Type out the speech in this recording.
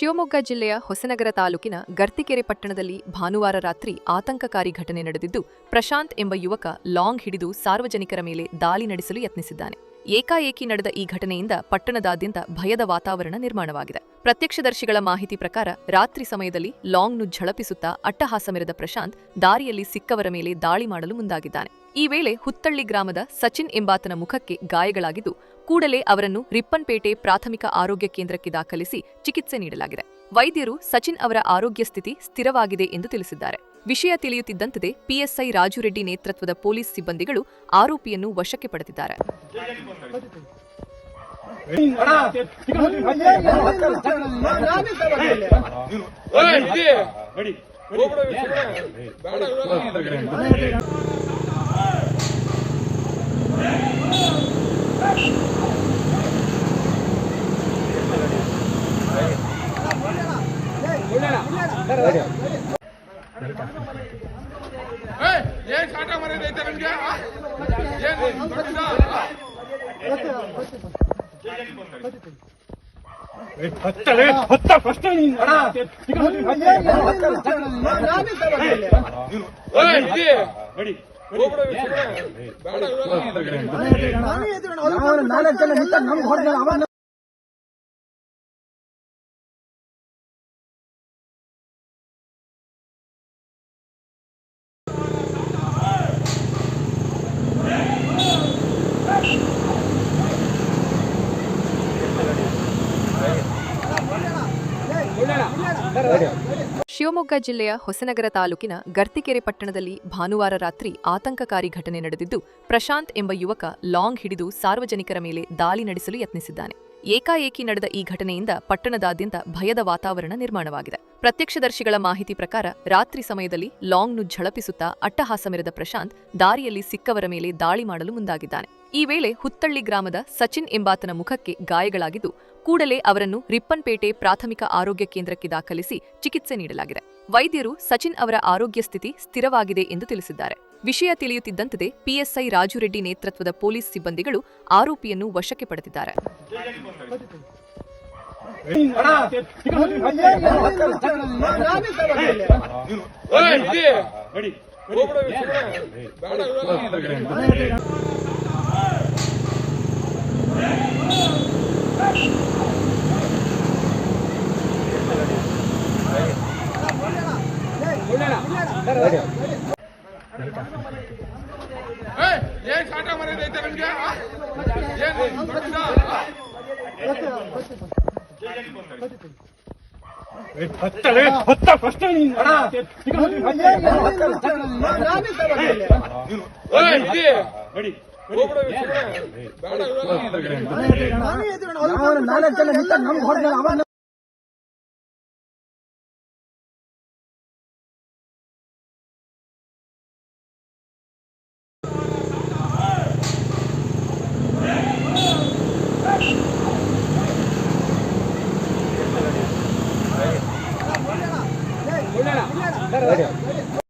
ಶಿವಮೊಗ್ಗ ಜಿಲ್ಲೆಯ ಹೊಸನಗರ ತಾಲೂಕಿನ ಗರ್ತಿಕೆರೆ ಪಟ್ಟಣದಲ್ಲಿ ಭಾನುವಾರ ರಾತ್ರಿ ಆತಂಕಕಾರಿ ಘಟನೆ ನಡೆದಿದ್ದು, ಪ್ರಶಾಂತ್ ಎಂಬ ಯುವಕ ಲಾಂಗ್ ಹಿಡಿದು ಸಾರ್ವಜನಿಕರ ಮೇಲೆ ದಾಳಿ ನಡೆಸಲು ಯತ್ನಿಸಿದ್ದಾನೆ. ಏಕಾಏಕಿ ನಡೆದ ಈ ಘಟನೆಯಿಂದ ಪಟ್ಟಣದಾದ್ಯಂತ ಭಯದ ವಾತಾವರಣ ನಿರ್ಮಾಣವಾಗಿದೆ. ಪ್ರತ್ಯಕ್ಷದರ್ಶಿಗಳ ಮಾಹಿತಿ ಪ್ರಕಾರ, ರಾತ್ರಿ ಸಮಯದಲ್ಲಿ ಲಾಂಗ್ನು ಝಳಪಿಸುತ್ತಾ ಅಟ್ಟಹಾಸ ಮೆರೆದ ಪ್ರಶಾಂತ್ ದಾರಿಯಲ್ಲಿ ಸಿಕ್ಕವರ ಮೇಲೆ ದಾಳಿ ಮಾಡಲು ಮುಂದಾಗಿದ್ದಾನೆ. ಈ ವೇಳೆ ಹುತ್ತಳ್ಳಿ ಗ್ರಾಮದ ಸಚಿನ್ ಎಂಬಾತನ ಮುಖಕ್ಕೆ ಗಾಯಗಳಾಗಿದ್ದು, ಕೂಡಲೇ ಅವರನ್ನು ರಿಪ್ಪನ್ಪೇಟೆ ಪ್ರಾಥಮಿಕ ಆರೋಗ್ಯ ಕೇಂದ್ರಕ್ಕೆ ದಾಖಲಿಸಿ ಚಿಕಿತ್ಸೆ ನೀಡಲಾಗಿದೆ. ವೈದ್ಯರು ಸಚಿನ್ ಅವರ ಆರೋಗ್ಯ ಸ್ಥಿತಿ ಸ್ಥಿರವಾಗಿದೆ ಎಂದು ತಿಳಿಸಿದ್ದಾರೆ. ವಿಷಯ ತಿಳಿಯುತ್ತಿದ್ದಂತೆ ಪಿಎಸ್ಐ ರಾಜುರೆಡ್ಡಿ ನೇತೃತ್ವದ ಪೊಲೀಸ್ ಸಿಬ್ಬಂದಿಗಳು ಆರೋಪಿಯನ್ನು ವಶಕ್ಕೆ ಪಡೆದಿದ್ದಾರೆ. ಏನ್ ಕಾಟ ಮರ್ಯಾದೆ ನಿಮ್ಗೆ ಏನ್? ಹತ್ತಲೆ ಹತ್ತ ಫಸ್ಟ್ ನೀನು. ನಡಿ. ನಾಲ್ಕು ಜನ ನಮ್ಗೆ ಹೊಡೆದ ಶಿವಮೊಗ್ಗ ಜಿಲ್ಲೆಯ ಹೊಸನಗರ ತಾಲೂಕಿನ ಗರ್ತಿಕೆರೆ ಪಟ್ಟಣದಲ್ಲಿ ಭಾನುವಾರ ರಾತ್ರಿ ಆತಂಕಕಾರಿ ಘಟನೆ ನಡೆದಿದ್ದು, ಪ್ರಶಾಂತ್ ಎಂಬ ಯುವಕ ಲಾಂಗ್ ಹಿಡಿದು ಸಾರ್ವಜನಿಕರ ಮೇಲೆ ದಾಳಿ ನಡೆಸಲು ಯತ್ನಿಸಿದ್ದಾನೆ. ಏಕಾಏಕಿ ನಡೆದ ಈ ಘಟನೆಯಿಂದ ಪಟ್ಟಣದಾದ್ಯಂತ ಭಯದ ವಾತಾವರಣ ನಿರ್ಮಾಣವಾಗಿದೆ. ಪ್ರತ್ಯಕ್ಷದರ್ಶಿಗಳ ಮಾಹಿತಿ ಪ್ರಕಾರ, ರಾತ್ರಿ ಸಮಯದಲ್ಲಿ ಲಾಂಗ್ನು ಝಳಪಿಸುತ್ತಾ ಅಟ್ಟಹಾಸ ಮೆರೆದ ಪ್ರಶಾಂತ್ ದಾರಿಯಲ್ಲಿ ಸಿಕ್ಕವರ ಮೇಲೆ ದಾಳಿ ಮಾಡಲು ಮುಂದಾಗಿದ್ದಾನೆ. ಈ ವೇಳೆ ಹುತ್ತಳ್ಳಿ ಗ್ರಾಮದ ಸಚಿನ್ ಎಂಬಾತನ ಮುಖಕ್ಕೆ ಗಾಯಗಳಾಗಿದ್ದು, ಕೂಡಲೇ ಅವರನ್ನು ರಿಪ್ಪನ್ಪೇಟೆ ಪ್ರಾಥಮಿಕ ಆರೋಗ್ಯ ಕೇಂದ್ರಕ್ಕೆ ದಾಖಲಿಸಿ ಚಿಕಿತ್ಸೆ ನೀಡಲಾಗಿದೆ. ವೈದ್ಯರು ಸಚಿನ್ ಅವರ ಆರೋಗ್ಯ ಸ್ಥಿತಿ ಸ್ಥಿರವಾಗಿದೆ ಎಂದು ತಿಳಿಸಿದ್ದಾರೆ. ವಿಷಯ ತಿಳಿಯುತ್ತಿದ್ದಂತೆ ಪಿಎಸ್ಐ ರಾಜುರೆಡ್ಡಿ ನೇತೃತ್ವದ ಪೊಲೀಸ್ ಸಿಬ್ಬಂದಿಗಳು ಆರೋಪಿಯನ್ನು ವಶಕ್ಕೆ ಪಡೆದಿದ್ದಾರೆ. ಏನ್ ಕಾಟ ಮರ್ಯಾದೆ ಐತೆ ನಿಮ್ಗೆ ಏನ್ ದೊಡ್ಡದಾ? ಹತ್ತಲೆ ಹತ್ತ ಫಸ್ಟ್ ನೀನು ಓಯ್, ಇಲ್ಲಿ. ನಡಿ ಹೋಗ್ಬಿಡು, ಸುಮ್ನೆ. ಬೇಡ ನಾಲ್ಕು ಜನ ನಿಂತ 不得了